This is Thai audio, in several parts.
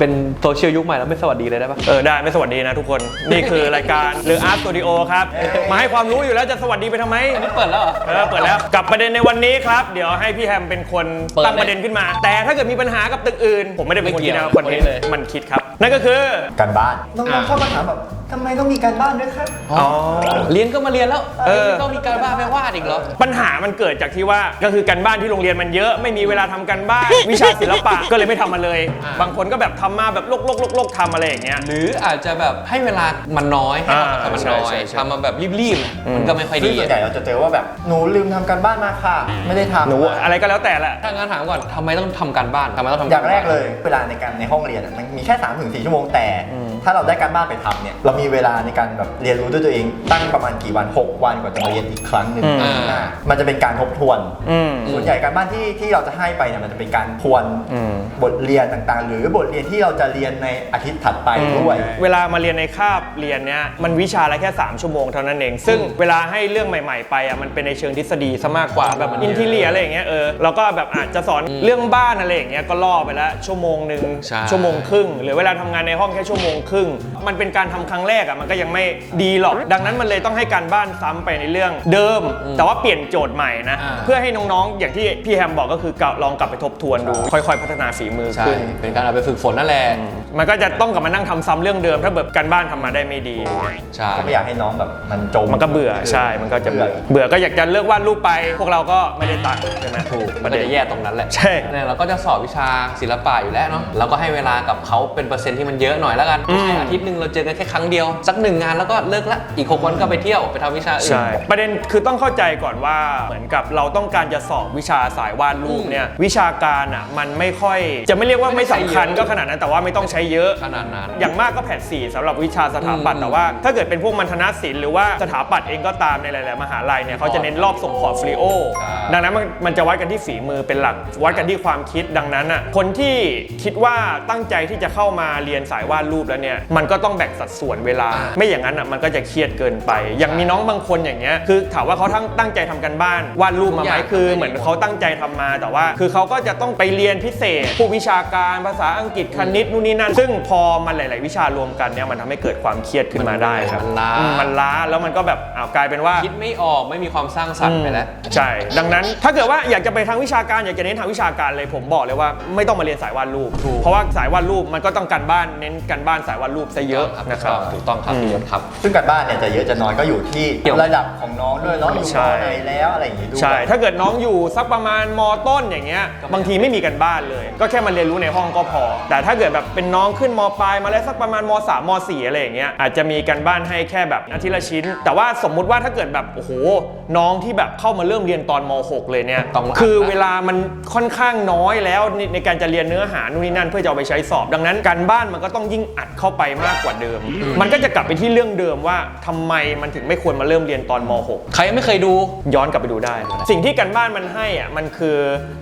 เป็นโซเชียลยุคใหม่แล้วไม่สวัสดีเลยได้ปะเออได้ไม่สวัสดีนะทุกคน นี่คือรายการหรืออาร์ตสตูดิโอครับ มาให้ความรู้อยู่แล้วจะสวัสดีไปทำไม อันนี้เปิดแล้วเหรอ เออเปิดแล้วกับประเด็นในวันนี้ครับ เดี๋ยวให้พี่แฮมเป็นคนเปิดตั้งประเด็นขึ้นมา แต่ถ้าเกิดมีปัญหากับตึกอื่น ผมไม่ได้เป็นคนคิดนะคนนี้เลย มันคิดครับ นั่นก็คือการบ้าน น้อ่าองๆชอบมาถามแบบทำไมต้องมีการบ้านด้วยครับ อ๋อ เรียนก็มาเรียนแล้วเออ ต้องมีการบ้านไปวาดอีกเหรอ ปัญหามันเกิดจากที่ว่าก็คือการบ้านที่โรงเรียนมันเยอะไม่มีเวลาทำการบ้าน วิชาศิลปะก็เลยไม่ทำมาเลย อ่า บางคนก็แบบทำมาแบบลกๆๆๆทำอะไรอย่างเงี้ย หรืออาจจะแบบให้เวลามันน้อยให้อ่าทำมันน้อใช่ยใช่ใช่ ทำมาแบบรีบๆมันก็ไม่ค่อยซึ่ดีงส่วนใหญ่เราจะเจอว่าแบบหนูลืมทำการบ้านมาค่ะ ไม่ได้ทำหนูอะไรก็แล้วแต่แหละ ถ้างั้นถามก่อนทำไมต้องทำการบ้านทำไมต้องทำอย่างแรกเลยเวลาในการในห้องเรียนอะมันมีแค่3าถึงสชั่วโมงแต่ ถ้าเราได้การบ้านไปทำเนี่ยเรามีเวลาในการแบบเรียนรู้ด้วยตัวเอง ตั้งประมาณกี่วัน 6 วันกว่าจะมาเรียนอีกครั้งหนึ่งอืมอ่ามันจะเป็นการทบทวน อืม ส่วนใหญ่การบ้านที่ที่เราจะให้ไปเนี่ยมันจะเป็นการทวนอืม บทเรียนต่างๆ หรือบทเรียนที่เราจะเรียนในอาทิตย์ถัดไปด้วย เวลามาเรียนในคาบเรียนเนี้ยมันวิชาละแค่ 3 ชั่วโมงเท่านั้นเอง ซึ่งเวลาให้เรื่องใหม่ ๆ ไปอะมันเป็นในเชิงทฤษฎีซะมากกว่าแบบอินทีเลียอะไรอย่างเงี้ยเออเราก็แบบอาจจะสอนเรื่องบ้านอะไรอย่างเงี้ยก็ล่อไปแล้วชั่วโมงหนึ่งใช่ ชั่วโมงครึ่ง หรือเวลาทำงานในห้องแค่ชั่วโมงครึ่ง มันเป็นการทำครั้งแรกอะมันก็ยังไม่ดีหรอก ดังนั้นมันเลยต้องให้การบ้านซ้ำไปในเรื่องเดิม แต่ว่าเปลี่ยนโจทย์ใหม่นะ อ่า เพื่อให้น้องๆ อย่างที่พี่แฮมบอกก็คือกลับลองกลับไปทบทวนดู ค่อยๆ พัฒนาฝีมือใช่ ขึ้น เป็นการเอาไปฝึกฝนนั่นแหละแหละมันก็จะต้องกลับมานั่งทำซ้ำเรื่องเดิม ถ้าแบบการบ้านทำมาได้ไม่ดี ใช่ ก็ไม่อยากให้น้องแบบมันจมมันก็เบื่อใช่ มันก็จะเบื่อ เบื่อก็อยากจะเลิกวาดรูปไป พวกเราก็ไม่ได้ตังค์ใช่ไหมถูกปมันระเด็ก็นจะแย่ตรงนั้นแหละใช่ เนี่ยเราก็จะสอบวิชาศิลปะอยู่แล้วเนาะเราก็ให้เวลากับเขาเป็นเปอร์เซ็นต์ที่มันเยอะหน่อยแล้วกันอืม อาทิตย์หนึ่งเราเจอกันแค่ครั้งเดียว สักหนึ่งงานแล้วก็เลิกละอีกหกวันก็ไปเที่ยวไปทำวิชาอื่น ใช่ ประเด็นคือต้องเข้าใจก่อนว่าเหมือนกับเราต้องการจะสอบวิชาสายวาดรูปเนี่ยวิชาการอะมันไม่ค่อย จะไม่เรียกว่าไม่สำคัญก็ขนาดนั้นแต่ว่าไม่ต้องใช้เยอะขนาดนั้น อย่างมากก็แผดสี่สำหรับวิชาสถาปัตย์อืมแต่ว่า ถ้าเกิดเป็นพวกมัณฑนศิลป์หรือว่าสถาปัตย์เองก็ตามในหลาย ๆ มหาลัยเนี่ยเขาจะเน้นรอบส่งพอร์ตโฟลิโอ ใช่ ดังนั้นมันมันจะวัดกันที่ฝีมือเป็นหลัก วัดกันที่ความคิดดังนั้นอะคนที่คิดว่าตั้งใจที่จะเข้ามาเรียนสายวาดรูปแล้วเนี่ยมันก็ต้องแบ่งสัดส่วนเวลา ไม่อย่างนั้นอะมันก็จะเครียดเกินไป อย่างมีน้องบางคนอย่างเงี้ยคือถามว่าเขาทั้งตั้งใจทำกันบ้านวาดรูปมาไหมคือเหมือนเขาตั้งใจทำมาแต่ว่า คือเขาก็จะต้องไปเรียนพิเศษพวกวิชาการภาษาอังกฤษคณิตนู่นนี่นั่นซึ่งพอมันหลาย ๆ วิชารวมกันเนี่ยมันทำให้เกิดความเครียดขึ้นมาได้ครับมันล้า อืมมันล้าแล้วมันก็แบบอ้าวกลายเป็นว่า คิดไม่ออกไม่มีความสร้างสรรค์ไปแล้ว ใช่ ดังนั้นถ้าเกิดว่าอยากจะไปทางวิชาการอยากจะเน้นทางวิชาการเลยผมบอกเลยว่าไม่ต้องมาเรียนสายวาดรูป ถูก เพราะว่าสายวาดรูปมันก็ต้องการบ้านเน้นการบ้านสายวาดรูปซะเยอะนะครับ ถูกต้องครับพี่ยศครับ ซึ่งการบ้านเนี่ยจะเยอะจะน้อยก็อยู่ที่เกี่ยว ระดับของน้อง ด้วยน้องอยู่ใช่มไหนแล้วอะไรอย่างงี้ด้วย ใช่ ถ้าเกิดน้องอยู่สักประมาณมต้นอย่างเงี้ย บางทีไม่มีกันบ้านเลย ก็แค่มาเรียนรู้ในห้องก็พอ แต่ถ้าเกิดแบบเป็นน้องขึ้นมปลายมาแล้วสักประมาณมสามมสี่อะไรอย่างเงี้ย อาจจะมีกันบ้านให้แค่แบบอาทิตย์ละชิ้น แต่ว่าสมมุติว่าถ้าเกิดแบบ โอ้โห น้องที่แบบเข้ามาเริ่มเรียนตอนมหกเลยเนี่ย ต้องอัดนะ คือเวลามันค่อนข้างน้อยแล้วในในการจะเรียนเนื้อหานู่นนี่นั่นเพื่อจะเอาไปใช้สอบ ดังนั้นการบ้านมันก็ต้องยิ่งอัดเข้าไปมากกว่าเดิม มันก็จะกลับไปที่เรื่องเดิมว่าทำไมมันถึงไม่ควรมาเริ่มเรียนตอนมหกใครยังไม่เคยดูย้อนกลับไปดูได้ สิ่งที่การบ้านมันให้อะมันคือ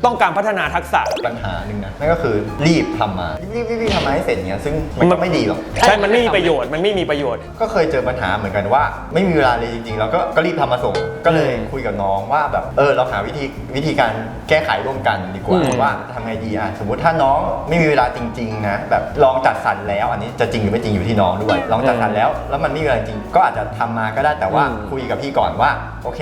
ต้องการพัฒนาทักษะ ปัญหาหนึ่งนะนั่นก็คือรีบทำมา รีบรีบรีบทำมาให้เสร็จเงี้ยซึ่งมันก็ไม่ดีหรอกใช่มันไม่มีประโยชน์มันไม่มีประโยชน์ ก็เคยเจอปัญหาเหมือนกันว่า ไม่มีเวลาเลยจริงๆ แล้วก็ก็รีบทำมาส่ง ก็เลยอืมคุยกับน้องว่าแบบเออเราหาวิธีวิธีการแก้ไขร่วมกันดีกว่าอืม ว่าทำไงดีอะสมมติถ้าน้องไม่มีเวลาจริง ๆ นะแบบลองจัดสรรแล้ว อันนี้จะจริงหรือไม่จริงอยู่ที่น้องด้วยลองจัดสรรแล้ว แล้วมันไม่มีเวลาจริงก็อาจจะทำมาก็ได้แต่ว่าอืม คุยกับพี่ก่อนว่าโอเค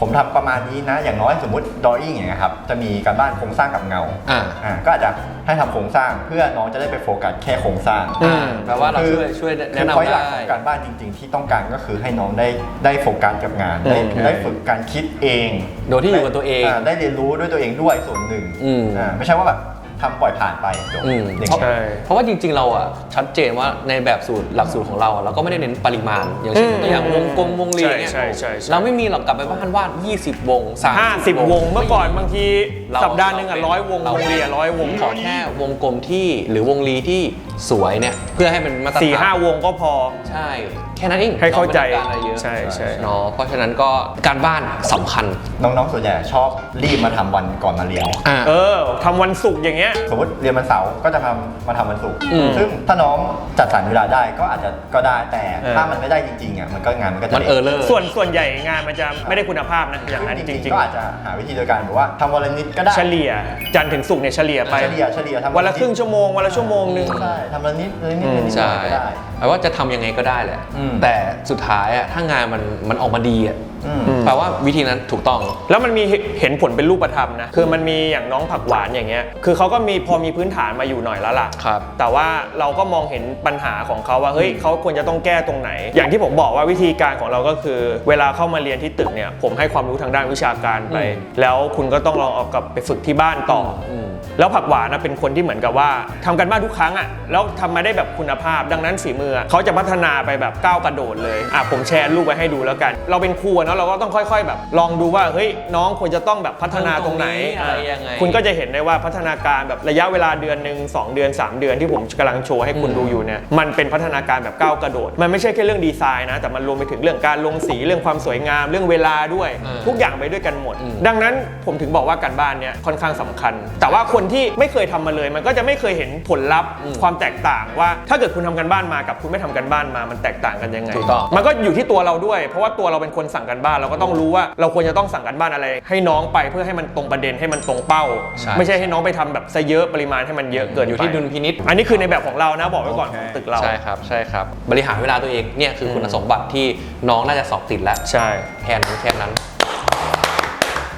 ผมทำประมาณนี้นะ อย่างน้อยสมมติดอยิ่งอย่างเงี้ยครับ จะมีการบ้านโครงสร้างกับเงาอ่าอ่าก็อาจจะให้ทำโครงสร้างเพื่อน้องจะได้ไปโฟกัสแค่โครงสร้างอืมแปลว่าเราคือช่วยช่วยคืแนะอพอยนำหลัได้กของการบ้านจริง ๆ ที่ต้องการก็คือให้น้องได้ได้โฟกัสกับงาน ได้อืมได้ฝึกการคิดเอง โดยที่อยู่กับตัวเองาได้เรียนรู้ด้วยตัวเองด้วยส่วนหนึ่งอืมอ่าไม่ใช่ว่าแบบ ทำปล่อยผ่านไปจบอืมอย่างเพราะเงี้ย ใช่ เพราะว่าจริงๆ เราอะชัดเจนว่าในแบบสูตรหลักสูตรของเราอะเราก็ไม่ได้เน้นปริมาณ อย่างเช่นอืมตัวอย่างวงกลมวงรีใช่เนี่ยใช่ใช่ใช่ เราไม่มีหรอกกลับไปบ้านวาด 20 วง30 50วงเมื่อก่อนบางทีเราสัปดาห์หนึ่งอะร้อยวงเราวงเรียร้อยวงขอแค่วงกลมที่หรือวงรีที่สวยเนี่ยเพื่อให้มันมาตรฐานสี่ห้าวงก็พอ ใช่ แค่นั้นเองให้เข้าใจรไม่ต้องการอะไรเยอะใช่ใช่ เนาะเพราะฉะนั้นก็การบ้านสำคัญน้องๆ ส่วนใหญ่ชอบรีบมาทำวันก่อนมาเรียน อ่า เออทำวันศุกร์อย่างเงี้ยงี้ย สมมติเรียนวันเสาร์ก็จะทำมาทำวันศุกร์อืมซึ่งถ้าน้องจัดสรรเวลาได้ก็อาจจะก็ได้แต่เออ ถ้ามันไม่ได้จริงๆอะมันก็งานมันก็จะมันเออเลอร์ ส่วนส่วนใหญ่งานมันจะไม่ได้คุณภาพนะอย่างนั้นจริง ก็อาจจะหาวิธีโดยการแบบว่าทำวันละนิดก็ได้ๆ เฉลี่ยจันทร์ถึงศุกร์เนี่ยเฉลี่ยไป เฉลี่ยเฉลี่ยทำวันละครึ่งชั่วโมงวันละชั่วโมงหนึง ใช่ทำวันละนิดวันละนิดอืมวันละนิดใช่ก็ได้ แปลว่าจะทำยังไงก็ได้แหละอืมแต่สุดท้ายอะถ้างานมันมันออกมาดีอะอืมแปลว่าวิธีนั้นถูกต้อง แล้วมันมีเห็นผลเป็นรูปธรรมนะ คือมันมีอย่างน้องผักหวานอย่างเงี้ย คือเขาก็มีพอมีพื้นฐานมาอยู่หน่อยแล้วล่ะครับแต่ว่าเราก็มองเห็นปัญหาของเขาว่าเฮ้ยเขาควรจะต้องแก้ตรงไหน อย่างที่ผมบอกว่าวิธีการของเราก็คือ เวลาเข้ามาเรียนที่ตึกเนี่ยผมให้ความรู้ทางด้านวิชาการไปอืมแล้วคุณก็ต้องลองเอากลับไปฝึกที่บ้านต่ออม แล้วผักหวานนะเป็นคนที่เหมือนกับว่าทำกันบ้านทุกครั้งอะแล้วทำมาได้แบบคุณภาพ ดังนั้นฝีมืออะเขาจะพัฒนาไปแบบก้าวกระโดดเลยอะผมแชร์รูปไว้ให้ดูแล้วกัน เราเป็นครูอะเนาะเราก็ต้องค่อย ๆ แบบ ลองดูว่าเฮ้ยน้องควรจะต้องแบบพัฒนาตรงไหนตรงนี้อะไรยังไงคุณก็จะเห็นได้ว่าพัฒนาการแบบระยะเวลาเดือนหนึ่งสองเดือน 3 เดือนที่ผมกำลังโชว์ให้คุณอืมดูอยู่เนี่ยมันเป็นพัฒนาการแบบก้าวกระโดด มันไม่ใช่แค่เรื่องดีไซน์นะแต่มันรวมไปถึงเรื่องการลงสีเรื่องความสวยงามเรื่องเวลาด้วยอ่าทุกอย่างไปด้วยกันหมดอืมดังนั้นผมถึงบอกว่าการบ้านเนี่ยค่อนข้างสำคัญ แต่ว่าคนที่ไม่เคยทำมาเลย มันก็จะไม่เคยเห็นผลลัพธ์ความแตกต่างว่า ถ้าเกิดคุณทำกันบ้านมากับคุณไม่ทำกันบ้านมามันแตกต่างกันยังไงถูกต้องมันก็อยู่ที่ตัวเราด้วย เพราะว่าตัวเราเป็นคนสั่งกันบ้านเราก็ต้องรู้ว่าเราควรจะต้องสั่งกันบ้านอะไร ให้น้องไปเพื่อให้มันตรงประเด็นให้มันตรงเป้าใช่ไม่ใช่ให้น้องไปทำแบบซะเยอะปริมาณให้มันเยอะเกินอยู่ที่ไปดุลพินิษอันนี้คือในแบบของเรานะบอกไว้ก่อนโอเคของตึกเราใช่ครับใช่ครับ บริหารเวลาตัวเองเนี่ยคือคุณสมบัติที่น้องน่าจะสอบติดแล้วใช่แค่นั้นแค่นั้น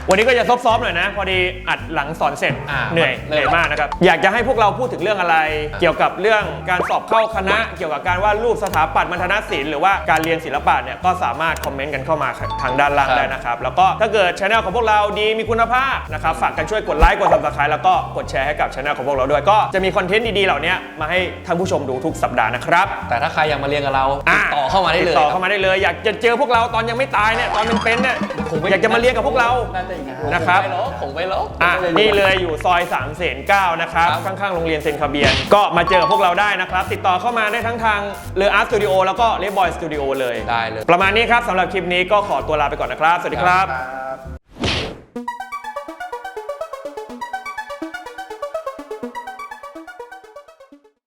วันนี้ก็จะซอฟๆหน่อยนะ พอดีอัดหลังสอนเสร็จอ่าเหนื่อยมันเหนื่อยมากนะครับ อยากจะให้พวกเราพูดถึงเรื่องอะไร อ่า เกี่ยวกับเรื่องการสอบเข้าคณะ เกี่ยวกับการวาดรูปสถาปัตย์มัณฑนศิลป์หรือว่าการเรียนศิลปะเนี่ยก็สามารถคอมเมนต์กันเข้ามาทางด้านล่างได้นะครับ แล้วก็ถ้าเกิดช anel ของพวกเราดีมีคุณภาพนะครับฝากกันช่วยกดไลค์กด subscribe แล้วก็กดแชร์ให้กับช anel ของพวกเราด้วยก็จะมีคอนเทนต์ดีๆเหล่านี้มาให้ท่านผู้ชมดูทุกสัปดาห์นะครับ แต่ถ้าใครอยากมาเรียนกับเราติดต่อเข้ามาได้เลยติดต่อเข้ามาได้เลย อยากจะเจอพวกเราตอนยังไม่ตายเนี่ยตอนเป็นๆเนี่ย คงไม่อยากจะมาเรียนกับพวกเรา น่าจะอย่างนั้นนะครับ ผมไม่ลบผมไม่ลบอะนี่เลยอยู่ซอย3ามเสนเนะครับครับ ข้างๆ โรงเรียนเซนคาเบียน ก็มาเจอกับพวกเราได้นะครับ ติดต่อเข้ามาได้ทั้งทางเลออาร์ตสตูดิโอแล้วก็เลบอยสตูดิโอเลย ได้เลย ประมาณนี้ครับสำหรับคลิปนี้ก็ขอตัวลาไปก่อนนะครับ สวัสดีครับครับ